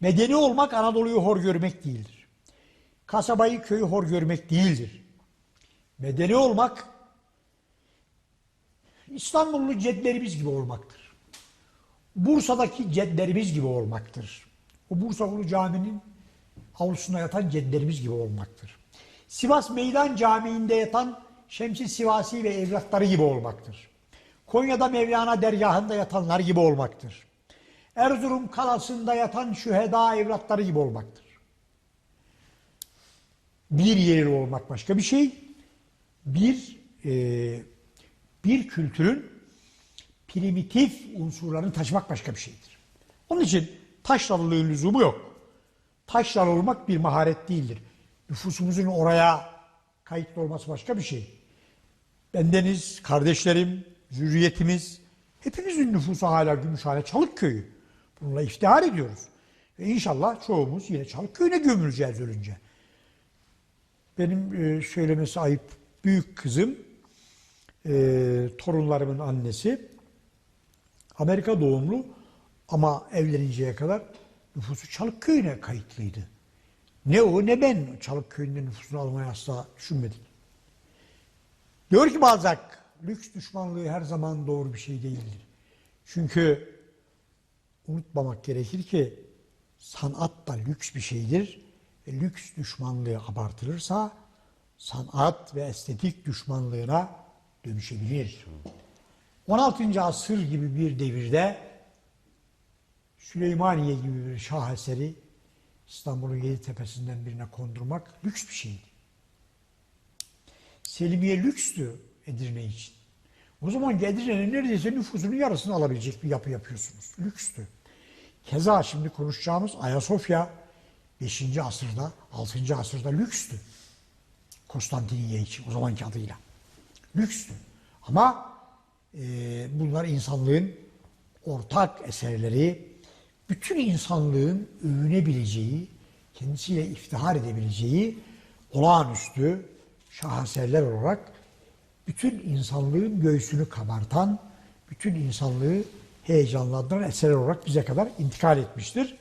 Medeni olmak Anadolu'yu hor görmek değildir. Kasabayı, köyü hor görmek değildir. Medeni olmak İstanbullu cedlerimiz gibi olmaktır. Bursa'daki cedlerimiz gibi olmaktır. O Bursa Ulu Camii'nin avlusunda yatan cedlerimiz gibi olmaktır. Sivas Meydan Camii'nde yatan Şemsi Sivasi ve evlatları gibi olmaktır. Konya'da Mevlana dergahında yatanlar gibi olmaktır. Erzurum kalasında yatan şüheda evlatları gibi olmaktır. Bir yeri olmak başka bir şey. Bir e, bir kültürün primitif unsurlarını taşımak başka bir şeydir. Onun için taşralılığın lüzumu yok. Taşralı olmak bir maharet değildir. Nüfusumuzun oraya kayıtlı olması başka bir şey. Bendeniz, kardeşlerim, zürriyetimiz, hepimizin nüfusu hala Gümüşhane Çalıkköy'ü. Bununla iftihar ediyoruz. Ve inşallah çoğumuz yine Çalıkköy'üne gömüleceğiz ölünce. Benim e, söylemesi ayıp büyük kızım, e, torunlarımın annesi Amerika doğumlu ama evleninceye kadar nüfusu Çalıkköy'üne kayıtlıydı. Ne o ne ben Çalıkköy'ünde nüfusunu almayı asla düşünmedik. Diyor ki Balzac, lüks düşmanlığı her zaman doğru bir şey değildir. Çünkü unutmamak gerekir ki sanat da lüks bir şeydir. Ve lüks düşmanlığı abartılırsa sanat ve estetik düşmanlığına dönüşebilir. 16. asır gibi bir devirde Süleymaniye gibi bir şaheseri İstanbul'un yedi tepesinden birine kondurmak lüks bir şeydi. Selimiye lükstü Edirne için. O zaman Edirne'nin neredeyse nüfusunun yarısını alabilecek bir yapı yapıyorsunuz. Lükstü. Keza şimdi konuşacağımız Ayasofya 5. asırda, 6. asırda lükstü. Konstantiniye için o zamanki adıyla. Lükstü. Ama e, bunlar insanlığın ortak eserleri, bütün insanlığın övünebileceği, kendisiyle iftihar edebileceği olağanüstü şaheserler olarak bütün insanlığın göğsünü kabartan, bütün insanlığı heyecanlandıran eserler olarak bize kadar intikal etmiştir.